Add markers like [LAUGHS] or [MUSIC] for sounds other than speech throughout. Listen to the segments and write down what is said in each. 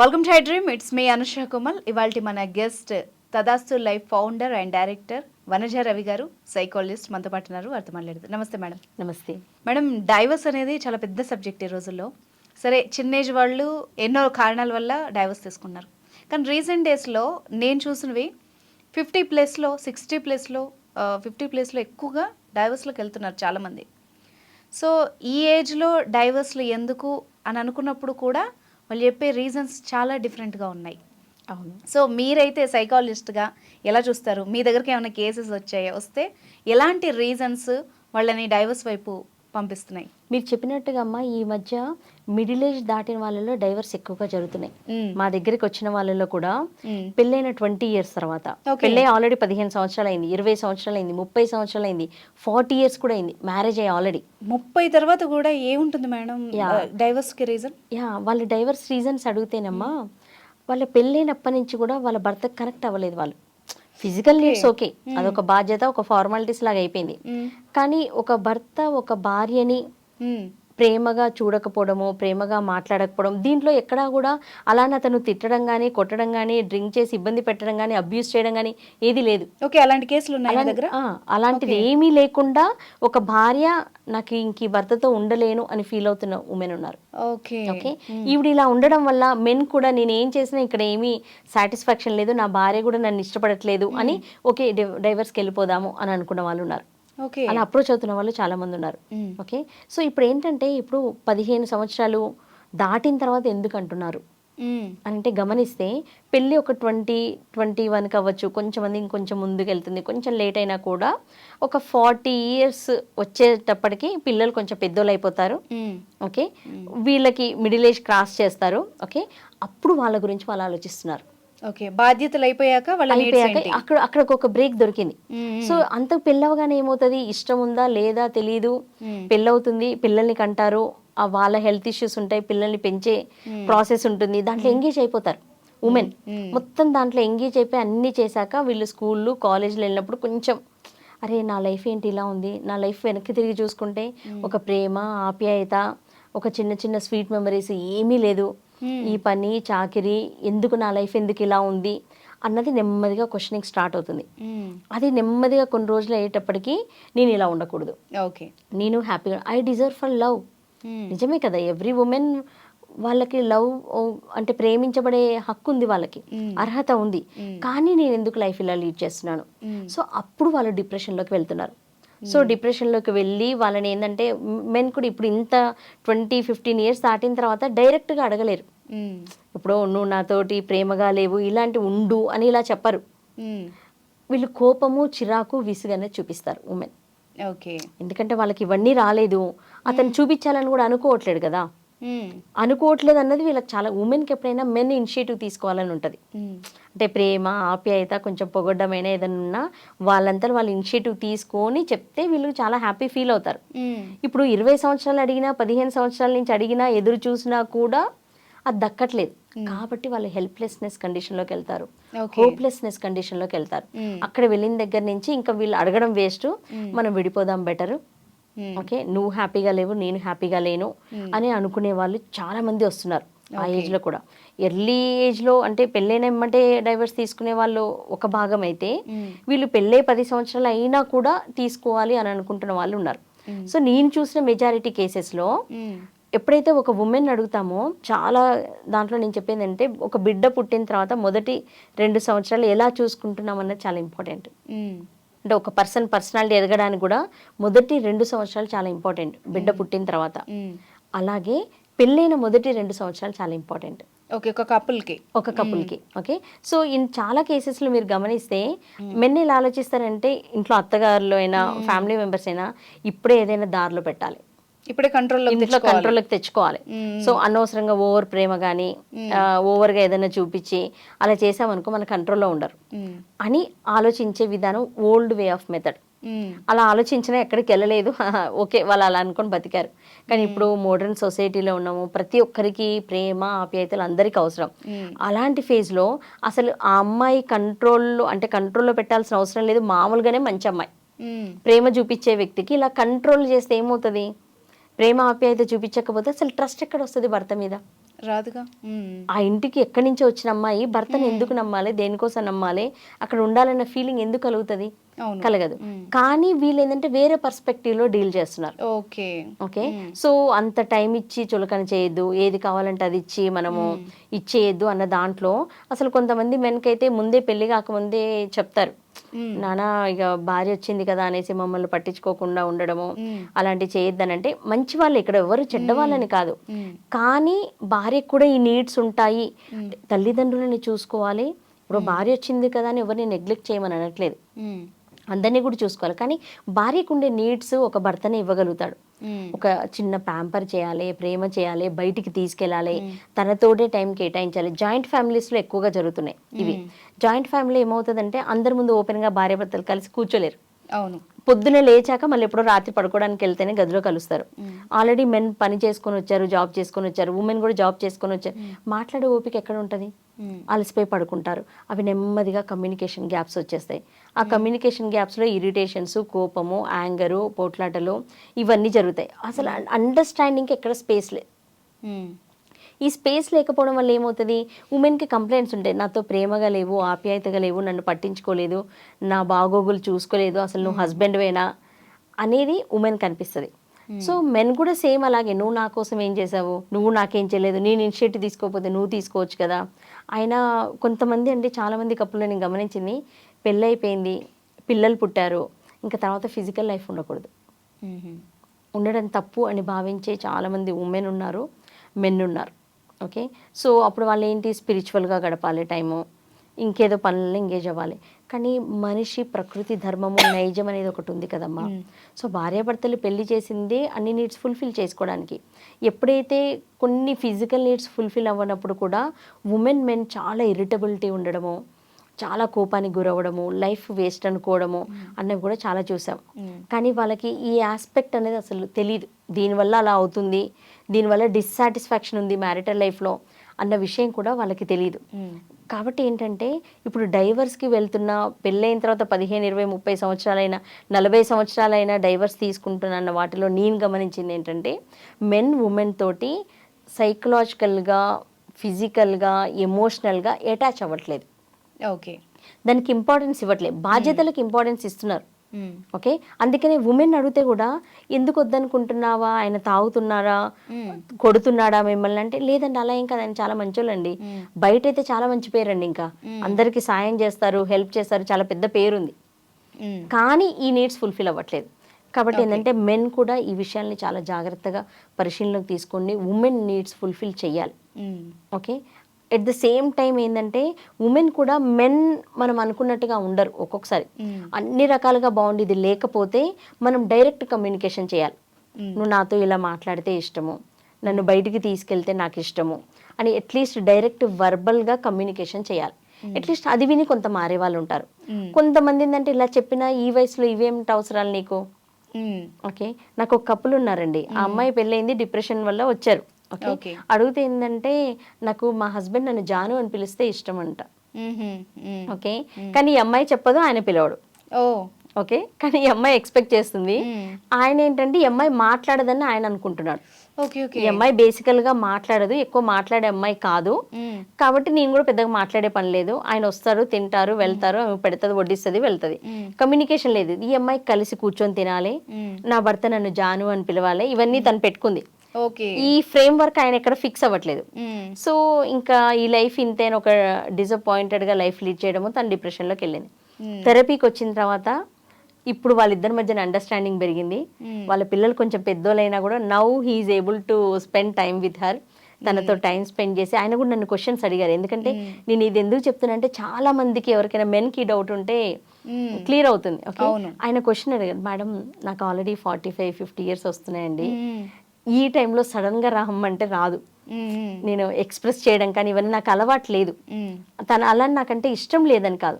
Welcome to dream it's me Anusha Kumal ఇవాళ మన guest Tathastu life founder and director Vanaja Ravi గారు psychologist మనతో పాటు ఉన్నారు వారితో నమస్తే మేడం. నమస్తే. మేడం డైవర్స్ అనేది చాలా పెద్ద సబ్జెక్ట్ ఈ రోజుల్లో. సరే చిన్న ఏజ్ వాళ్ళు ఎన్నో కారణాల వల్ల డైవర్స్ తీసుకున్నారు. కానీ రీసెంట్ డేస్లో నేను చూసినవి ఫిఫ్టీ ప్లస్లో సిక్స్టీ ప్లస్లో ఫిఫ్టీ ప్లస్లో ఎక్కువగా డైవర్స్లోకి వెళ్తున్నారు చాలామంది. సో ఈ ఏజ్లో డైవర్స్లు ఎందుకు అని అనుకున్నప్పుడు కూడా వాళ్ళు చెప్పే రీజన్స్ చాలా డిఫరెంట్గా ఉన్నాయి. అవును. సో మీరైతే సైకాలజిస్ట్గా ఎలా చూస్తారు? మీ దగ్గరికి ఏమైనా కేసెస్ వచ్చాయా? వస్తే ఎలాంటి రీజన్స్ వాళ్ళని డైవర్స్ వైపు పంపిస్తున్నాయి మీరు చెప్పినట్టుగా అమ్మ ఈ మధ్య మిడిల్ ఏజ్ దాటిన వాళ్ళలో డైవర్స్ ఎక్కువగా జరుగుతున్నాయి. మా దగ్గరికి వచ్చిన వాళ్ళలో కూడా. పెళ్ళైన ట్వంటీ ఇయర్స్ తర్వాత. పెళ్ళై ఆల్రెడీ పదిహేను సంవత్సరాలు అయింది ఇరవై సంవత్సరాలు అయింది ముప్పై సంవత్సరాలు అయింది ఫార్టీ ఇయర్స్ కూడా అయింది మ్యారేజ్ అయ్యి ఆల్రెడీ ముప్పై తర్వాత కూడా ఏముంటుంది మేడం Yeah. డైవర్స్కి రీజన్ యా వాళ్ళ డైవర్స్ రీజన్స్ అడిగితేనమ్మా వాళ్ళ పెళ్ళైనప్పటి నుంచి కూడా వాళ్ళ భర్తకు కనెక్ట్ అవ్వలేదు వాళ్ళు ఫిజికల్ నీడ్స్ ఓకే అదొక బాధ్యత ఒక ఫార్మాలిటీస్ లాగా అయిపోయింది. కానీ ఒక భర్త ఒక భార్యని ప్రేమగా చూడకపోవడము ప్రేమగా మాట్లాడకపోవడం దీంట్లో ఎక్కడా కూడా అలానే అతను తిట్టడం కానీ కొట్టడం కానీ డ్రింక్ చేసి ఇబ్బంది పెట్టడం కానీ అబ్యూస్ చేయడం కానీ ఏది లేదు. ఓకే అలాంటి కేసులు ఉన్నాయి దగ్గర? అలాంటిది ఏమీ లేకుండా ఒక భార్య నాకు ఇంక ఈ భర్తతో ఉండలేను అని ఫీల్ అవుతున్న ఉమెన్ ఉన్నారు. ఓకే. ఓకే? ఈవిడ ఇలా ఉండడం వల్ల మెన్ కూడా నేను ఏం చేసినా ఇక్కడ ఏమీ సాటిస్ఫాక్షన్ లేదు నా భార్య కూడా నన్ను ఇష్టపడట్లేదు అని ఓకే డైవర్స్కి వెళ్ళిపోదాము అని అనుకున్న వాళ్ళు ఉన్నారు. అలా అప్రోచ్ అవుతున్న వాళ్ళు చాలా మంది ఉన్నారు. ఓకే? సో ఇప్పుడు ఏంటంటే ఇప్పుడు పదిహేను సంవత్సరాలు దాటిన తర్వాత ఎందుకు అంటున్నారు. అంటే గమనిస్తే పెళ్ళి ఒక ట్వంటీ ట్వంటీ వన్ అవ్వచ్చు కొంచెం మంది ఇంకొంచెం ముందుకు వెళ్తుంది కొంచెం లేట్ అయినా కూడా ఒక ఫార్టీ ఇయర్స్ వచ్చేటప్పటికి పిల్లలు కొంచెం పెద్దోళ్ళు అయిపోతారు. ఓకే? వీళ్ళకి మిడిల్ ఏజ్ క్రాస్ చేస్తారు. ఓకే? అప్పుడు వాళ్ళ గురించి వాళ్ళు ఆలోచిస్తున్నారు. ఓకే బాధ్యతలు అయిపోయాక అయిపోయాక? అక్కడ అక్కడ ఒక బ్రేక్ దొరికింది. సో అంత పెళ్ళవగానే ఏమవుతుంది? ఇష్టం ఉందా? లేదా? తెలియదు. పెళ్ళవుతుంది పిల్లల్ని కంటారు ఆ వాళ్ళ హెల్త్ ఇష్యూస్ ఉంటాయి పిల్లల్ని పెంచే ప్రాసెస్ ఉంటుంది. దాంట్లో ఎంగేజ్ అయిపోతారు ఉమెన్. మొత్తం దాంట్లో ఎంగేజ్ అయిపోయి అన్నీ చేశాక వీళ్ళు స్కూళ్ళు కాలేజీలు వెళ్ళినప్పుడు కొంచెం అరే నా లైఫ్ ఏంటి? ఇలా ఉంది. నా లైఫ్ వెనక్కి తిరిగి చూసుకుంటే ఒక ప్రేమ ఆప్యాయత ఒక చిన్న చిన్న స్వీట్ మెమరీస్ ఏమీ లేదు. ఈ పని చాకిరి ఎందుకు నా లైఫ్ ఎందుకు ఇలా ఉంది అన్నది నెమ్మదిగా క్వశ్చనింగ్ స్టార్ట్ అవుతుంది. అది నెమ్మదిగా కొన్ని రోజులు అయ్యేటప్పటికి నేను ఇలా ఉండకూడదు ఓకే నేను హ్యాపీగా ఐ డిజర్వ్ ఫర్ లవ్. నిజమే కదా ఎవ్రీ ఉమెన్ వాళ్ళకి లవ్ అంటే ప్రేమించబడే హక్కు ఉంది వాళ్ళకి. అర్హత ఉంది కానీ నేను ఎందుకు లైఫ్ ఇలా లీడ్ చేస్తున్నాను. సో అప్పుడు వాళ్ళు డిప్రెషన్లోకి వెళ్తున్నారు సో డిప్రెషన్లోకి వెళ్ళి వాళ్ళని ఏంటంటే మెన్ కూడా ఇప్పుడు ఇంత ట్వంటీ ఫిఫ్టీన్ ఇయర్స్ దాటిన తర్వాత డైరెక్ట్గా అడగలేరు. ఇప్పుడు నువ్వు నాతోటి ప్రేమగా లేవు ఇలాంటి ఉండు అని ఇలా చెప్పరు. వీళ్ళు కోపము చిరాకు విసుగనే చూపిస్తారు ఉమెన్ ఓకే ఎందుకంటే వాళ్ళకి ఇవన్నీ రాలేదు అతను చూపించాలని కూడా అనుకోవట్లేడు కదా. అనుకోవట్లేదు అన్నది వీళ్ళకి చాలా ఉమెన్కి ఎప్పుడైనా మెన్ ఇనిషియేటివ్ తీసుకోవాలని ఉంటుంది మ్మ్. అంటే ప్రేమ ఆప్యాయత కొంచెం పొగడ్డమైన ఏదైనా ఉన్నా వాళ్ళంతా వాళ్ళు ఇనిషియేటివ్ తీసుకొని చెప్తే వీళ్ళు చాలా హ్యాపీ ఫీల్ అవుతారు మ్మ్. ఇప్పుడు ఇరవై సంవత్సరాలు అడిగినా పదిహేను సంవత్సరాల నుంచి అడిగినా ఎదురు చూసినా కూడా అది దక్కట్లేదు కాబట్టి వాళ్ళు హెల్ప్లెస్నెస్ కండిషన్లోకి వెళ్తారు. హోప్లెస్నెస్ కండిషన్లోకి వెళ్తారు. అక్కడ వెళ్ళిన దగ్గర నుంచి ఇంకా వీళ్ళు అడగడం వేస్ట్ మనం విడిపోదాం బెటర్. ఓకే నువ్వు హ్యాపీగా లేవు నేను హ్యాపీగా లేను అని అనుకునే వాళ్ళు చాలా మంది వస్తున్నారు ఆ ఏజ్లో కూడా. ఎర్లీ ఏజ్లో అంటే పెళ్ళైన ఎమ్మంటే డైవర్స్ తీసుకునే వాళ్ళు ఒక భాగం అయితే మ్మ్. వీళ్ళు పెళ్ళై పది సంవత్సరాలు అయినా కూడా తీసుకోవాలి అని అనుకుంటున్న వాళ్ళు ఉన్నారు. సో నేను చూసిన మెజారిటీ కేసెస్లో. ఎప్పుడైతే ఒక ఉమెన్ అడుగుతామో చాలా దాంట్లో నేను చెప్పేది అంటే ఒక బిడ్డ పుట్టిన తర్వాత మొదటి రెండు సంవత్సరాలు ఎలా చూసుకుంటున్నాం అన్నది చాలా ఇంపార్టెంట్. అంటే ఒక పర్సన్ పర్సనాలిటీ ఎదగడానికి కూడా మొదటి రెండు సంవత్సరాలు చాలా ఇంపార్టెంట్. బిడ్డ పుట్టిన తర్వాత. అలాగే పెళ్ళైన మొదటి రెండు సంవత్సరాలు చాలా ఇంపార్టెంట్. ఓకే ఒక కపుల్కి. ఒక కపుల్కి ఓకే? సో ఇన్ చాలా కేసెస్లో మీరు గమనిస్తే మెన్ ఎలా ఆలోచిస్తారంటే ఇంట్లో అత్తగారులు అయినా ఫ్యామిలీ మెంబర్స్ అయినా ఇప్పుడే ఏదైనా దారిలో పెట్టాలి. ఇప్పుడే కంట్రోల్లో ఇంట్లో కంట్రోల్కి తెచ్చుకోవాలి. సో అనవసరంగా ఓవర్ ప్రేమ కానీ ఓవర్గా ఏదైనా చూపించి అలా చేసామనుకో మన కంట్రోల్లో ఉండరు. అని ఆలోచించే విధానం ఓల్డ్ వే ఆఫ్ మెథడ్. అలా ఆలోచించినా ఎక్కడికి వెళ్ళలేదు. [LAUGHS] ఓకే వాళ్ళు అలా అనుకొని బతికారు. కానీ ఇప్పుడు మోడర్న్ సొసైటీలో ఉన్నాము. ప్రతి ఒక్కరికి ప్రేమ ఆప్యాయతలు అందరికీ అవసరం. అలాంటి ఫేజ్లో అసలు ఆ అమ్మాయి కంట్రోల్లో అంటే కంట్రోల్లో పెట్టాల్సిన అవసరం లేదు. మామూలుగానే మంచి అమ్మాయి. మ్మ్. ప్రేమ చూపించే వ్యక్తికి ఇలా కంట్రోల్ చేస్తే ఏమవుతుంది? ప్రేమ ఆప్యాయత చూపించకపోతే అసలు ట్రస్ట్ ఎక్కడ వస్తుంది భర్త మీద? రాదుగా. ఆ ఇంటికి ఎక్కడి నుంచో వచ్చిన అమ్మాయి భర్తను ఎందుకు నమ్మాలి దేనికోసం నమ్మాలి అక్కడ ఉండాలన్న ఫీలింగ్ ఎందుకు కలుగుతుంది. కలగదు. కానీ వీళ్ళు ఏంటంటే వేరే పర్స్పెక్టివ్లో డీల్ చేస్తున్నారు. ఓకే. ఓకే? సో అంత టైం ఇచ్చి చులకన చేయొద్దు ఏది కావాలంటే అది ఇచ్చి మనము ఇచ్చేయద్దు అన్న దాంట్లో అసలు కొంతమంది మెన్కైతే ముందే పెళ్ళి కాకముందే చెప్తారు. నానా ఇక భార్య వచ్చింది కదా అనేసి మమ్మల్ని పట్టించుకోకుండా ఉండడము. అలాంటి చేయొద్దనంటే మంచి వాళ్ళు ఇక్కడ ఎవరు చెడ్డ వాళ్ళని కాదు. కానీ భార్యకు కూడా ఈ నీడ్స్ ఉంటాయి. తల్లిదండ్రులని చూసుకోవాలి. ఇప్పుడు భార్య వచ్చింది కదా అని ఎవరిని నెగ్లెక్ట్ చేయమని అనట్లేదు. అందరినీ కూడా చూసుకోవాలి. కానీ భార్యకు ఉండే నీడ్స్ ఒక భర్తనే ఇవ్వగలుగుతాడు. ఒక చిన్న ప్యాంపర్ చేయాలి ప్రేమ చేయాలి బయటికి తీసుకెళ్ళాలి. తనతోటే టైం కేటాయించాలి. జాయింట్ ఫ్యామిలీస్లో ఎక్కువగా జరుగుతున్నాయి ఇవి. జాయింట్ ఫ్యామిలీ ఏమవుతుందంటే అందరి ముందు ఓపెన్గా భార్య భర్తలు కలిసి కూర్చోలేరు. అవును. పొద్దున లేచాక మళ్ళీ ఎప్పుడో రాత్రి పడుకోవడానికి వెళ్తేనే గదిలో కలుస్తారు. ఆల్రెడీ మెన్ పని చేసుకొని వచ్చారు జాబ్ చేసుకొని వచ్చారు ఉమెన్ కూడా జాబ్ చేసుకొని వచ్చారు. మాట్లాడే ఓపిక ఎక్కడ ఉంటుంది. అలసిపోయి పడుకుంటారు. అవి నెమ్మదిగా కమ్యూనికేషన్ గ్యాప్స్ వచ్చేస్తాయి. ఆ కమ్యూనికేషన్ గ్యాప్స్లో ఇరిటేషన్స్ కోపము యాంగరు పోట్లాటలు ఇవన్నీ జరుగుతాయి. అసలు అండర్స్టాండింగ్కి ఎక్కడ స్పేస్ లేదు. ఈ స్పేస్ లేకపోవడం వల్ల ఏమవుతుంది? ఉమెన్కి కంప్లైంట్స్ ఉంటాయి. నాతో ప్రేమగా లేవు ఆప్యాయతగా లేవు నన్ను పట్టించుకోలేదు నా బాగోగులు చూసుకోలేదు అసలు నువ్వు హస్బెండ్ వేనా? అనేది ఉమెన్ కనిపిస్తుంది. సో మెన్ కూడా సేమ్ అలాగే. నువ్వు నా కోసం ఏం చేసావు నువ్వు నాకేం చేయలేదు. నేను ఇనిషియేటివ్ తీసుకోకపోతే నువ్వు తీసుకోవచ్చు కదా? ఆయన కొంతమంది అంటే చాలామంది కప్పులు నేను గమనించింది. పెళ్ళైపోయింది పిల్లలు పుట్టారు. ఇంకా తర్వాత ఫిజికల్ లైఫ్ ఉండకూడదు. ఉండడం తప్పు అని భావించే చాలామంది ఉమెన్ ఉన్నారు మెన్ ఉన్నారు. ఓకే? సో అప్పుడు వాళ్ళు ఏంటి స్పిరిచువల్గా గడపాలి టైము. ఇంకేదో పనుల్లో ఎంగేజ్ అవ్వాలి. కానీ మనిషి ప్రకృతి ధర్మము నైజం అనేది ఒకటి ఉంది కదమ్మా. సో భార్యాభర్తలు పెళ్ళి చేసిందే అన్ని నీడ్స్ ఫుల్ఫిల్ చేసుకోవడానికి. ఎప్పుడైతే కొన్ని ఫిజికల్ నీడ్స్ ఫుల్ఫిల్ అవ్వనప్పుడు కూడా ఉమెన్ మెన్ చాలా ఇరిటబిలిటీ ఉండడము చాలా కోపానికి గురవ్వడము లైఫ్ వేస్ట్ అనుకోవడము అన్నవి కూడా చాలా చూసాం. కానీ వాళ్ళకి ఈ ఆస్పెక్ట్ అనేది అసలు తెలియదు దీనివల్ల అలా అవుతుంది దీనివల్ల డిస్సాటిస్ఫాక్షన్ ఉంది మ్యారిటల్ లైఫ్లో అన్న విషయం కూడా వాళ్ళకి తెలియదు. కాబట్టి ఏంటంటే ఇప్పుడు డైవర్స్కి వెళ్తున్న పెళ్ళైన తర్వాత పదిహేను ఇరవై ముప్పై సంవత్సరాలైనా నలభై సంవత్సరాలైనా డైవర్స్ తీసుకుంటున్న అన్న వాటిలో నేను గమనించింది ఏంటంటే మెన్ ఉమెన్ తోటి సైకలాజికల్గా ఫిజికల్గా ఎమోషనల్గా అటాచ్ అవ్వట్లేదు. ఓకే. దానికి ఇంపార్టెన్స్ ఇవ్వట్లేదు బాధ్యతలకు ఇంపార్టెన్స్ ఇస్తున్నారు. ఓకే? అందుకనే ఉమెన్ అడిగితే కూడా ఎందుకు వద్దనుకుంటున్నావా? ఆయన తాగుతున్నారా? కొడుతున్నాడా మిమ్మల్ని? అంటే లేదండి అలా ఏం కదా ఆయన చాలా మంచోళ్ళండి. బయట అయితే చాలా మంచి పేరండి ఇంకా. అందరికి సాయం చేస్తారు హెల్ప్ చేస్తారు. చాలా పెద్ద పేరుంది. కానీ ఈ నీడ్స్ ఫుల్ఫిల్ అవ్వట్లేదు. కాబట్టి ఏంటంటే మెన్ కూడా ఈ విషయాల్ని చాలా జాగ్రత్తగా పరిశీలనలోకి తీసుకొని ఉమెన్ నీడ్స్ ఫుల్ఫిల్ చేయాలి. Okay? At the same time ఏంటంటే ఉమెన్ కూడా మెన్ మనం అనుకున్నట్టుగా ఉండరు ఒక్కొక్కసారి. మ్మ్. అన్ని రకాలుగా బాగుంది ఇది లేకపోతే మనం డైరెక్ట్ కమ్యూనికేషన్ చేయాలి. నువ్వు నాతో ఇలా మాట్లాడితే ఇష్టము. నన్ను బయటికి తీసుకెళ్తే నాకు ఇష్టము. అని అట్లీస్ట్ డైరెక్ట్ వర్బల్గా కమ్యూనికేషన్ చేయాలి. అట్లీస్ట్ అది విని కొంత మారే వాళ్ళు ఉంటారు. కొంతమంది ఏంటంటే ఇలా చెప్పినా ఈ వయసులో ఇవేమిటి అవసరాలు నీకు. ఓకే. నాకు ఒక కప్పులు ఉన్నారండి. ఆ అమ్మాయి పెళ్ళైంది డిప్రెషన్ వల్ల వచ్చారు. ఓకే. అడిగితే ఏంటంటే నాకు మా హస్బెండ్ నన్ను జాను అని పిలిస్తే ఇష్టం అంట. ఓకే? కానీ ఈ అమ్మాయి చెప్పదు ఆయన పిలవడు. ఓ. ఓకే? కానీ ఈ అమ్మాయి ఎక్స్పెక్ట్ చేస్తుంది. ఆయన ఏంటంటే ఈ అమ్మాయి మాట్లాడదని ఆయన అనుకుంటున్నాడు. ఈ అమ్మాయి బేసికల్గా మాట్లాడదు ఎక్కువ మాట్లాడే అమ్మాయి కాదు. కాబట్టి నేను కూడా పెద్దగా మాట్లాడే పని లేదు. ఆయన వస్తారు తింటారు వెళ్తారు ఆమె పెడుతుంది వడ్డిస్తుంది వెళ్తుంది. కమ్యూనికేషన్ లేదు. ఈ అమ్మాయి కలిసి కూర్చొని తినాలి. నా భర్త నన్ను జాను అని పిలవాలి. ఇవన్నీ తను పెట్టుకుంది. ఈ ఫ్రేమ్ వర్క్ ఆయన ఎక్కడ ఫిక్స్ అవ్వట్లేదు. సో ఇంకా ఈ లైఫ్ ఇంతే అని ఒక డిసప్పాయింటెడ్గా లైఫ్ లీడ్ చేయడము తను డిప్రెషన్లోకి వెళ్ళింది. థెరపీకి వచ్చిన తర్వాత ఇప్పుడు వాళ్ళిద్దరి మధ్యన అండర్స్టాండింగ్ పెరిగింది. వాళ్ళ పిల్లలు కొంచెం పెద్దోళ్ళైనా కూడా now he is able to spend time with her తనతో టైం స్పెండ్ చేసి ఆయన కూడా నన్ను క్వశ్చన్స్ అడిగారు ఎందుకంటే నేను ఇది ఎందుకు చెప్తున్నా అంటే చాలా మందికి ఎవరికైనా men కి డౌట్ ఉంటే. క్లియర్ అవుతుంది ఓకే. ఆయన క్వశ్చన్ అడిగారు మేడం నాకు already forty five fifty years వస్తున్నాయండి. ఈ టైంలో సడన్గా రమ్మంటే రాదు. నేను ఎక్స్ప్రెస్ చేయడం కానీ ఇవన్నీ నాకు అలవాటు లేదు. తను అలా నాకంటే ఇష్టం లేదని కాదు.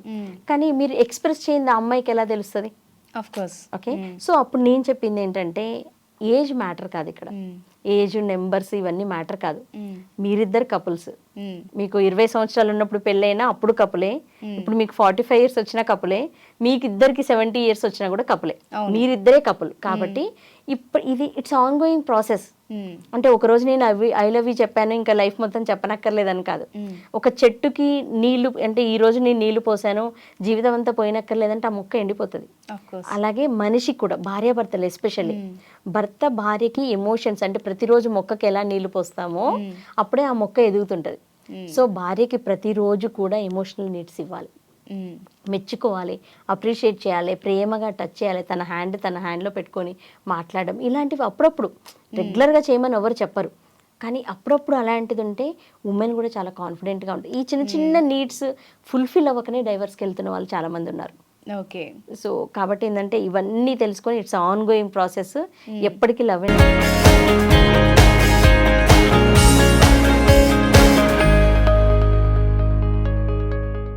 కానీ మీరు ఎక్స్ప్రెస్ చేయండి ఆ అమ్మాయికి ఎలా తెలుస్తుంది ఓకే సో అప్పుడు నేను చెప్పింది ఏంటంటే ఏజ్ మ్యాటర్ కాదు ఇక్కడ. ఏజ్ నెంబర్స్ ఇవన్నీ మ్యాటర్ కాదు. మీరిద్దరు కపుల్స్. మీకు ఇరవై సంవత్సరాలు ఉన్నప్పుడు పెళ్ళైనా అప్పుడు కపులే. ఇప్పుడు మీకు ఫార్టీ ఫైవ్ ఇయర్స్ వచ్చిన కపులే. మీకు ఇద్దరికి సెవెంటీ ఇయర్స్ వచ్చినా కూడా కపులే. మీరిద్దరే కపుల్. కాబట్టి ఇప్పుడు ఇది ఇట్స్ ఆన్ గోయింగ్ ప్రాసెస్. అంటే ఒక రోజు నేను అవి ఐ లవ్ యూ చెప్పాను ఇంకా లైఫ్ మొత్తం చెప్పనక్కర్లేదని కాదు. ఒక చెట్టుకి నీళ్ళు అంటే ఈ రోజు నేను నీళ్ళు పోసాను జీవితం అంతా పోయినక్కర్లేదంటే ఆ మొక్క ఎండిపోతుంది. అలాగే మనిషికి కూడా భార్యాభర్తలు ఎస్పెషల్లీ భర్త భార్యకి ఎమోషన్స్ అంటే ప్రతిరోజు మొక్కకి ఎలా నీళ్ళు పోస్తామో అప్పుడే ఆ మొక్క ఎదుగుతుంటది. సో భార్యకి ప్రతిరోజు కూడా ఎమోషనల్ నీడ్స్ ఇవ్వాలి. మెచ్చుకోవాలి అప్రిషియేట్ చేయాలి ప్రేమగా టచ్ చేయాలి తన హ్యాండ్ తన హ్యాండ్లో పెట్టుకొని మాట్లాడడం ఇలాంటివి అప్పుడప్పుడు. రెగ్యులర్గా చేయమని ఎవరు చెప్పరు. కానీ అప్పుడప్పుడు అలాంటిది ఉంటే ఉమెన్ కూడా చాలా కాన్ఫిడెంట్గా ఉంటుంది ఈ చిన్న చిన్న నీడ్స్ ఫుల్ఫిల్ అవ్వకనే డైవర్స్కి వెళ్తున్న వాళ్ళు చాలామంది ఉన్నారు. ఓకే. సో కాబట్టి ఏంటంటే ఇవన్నీ తెలుసుకొని ఇట్స్ ఆన్ గోయింగ్ ప్రాసెస్. ఎప్పటికీ లవ్ అండ్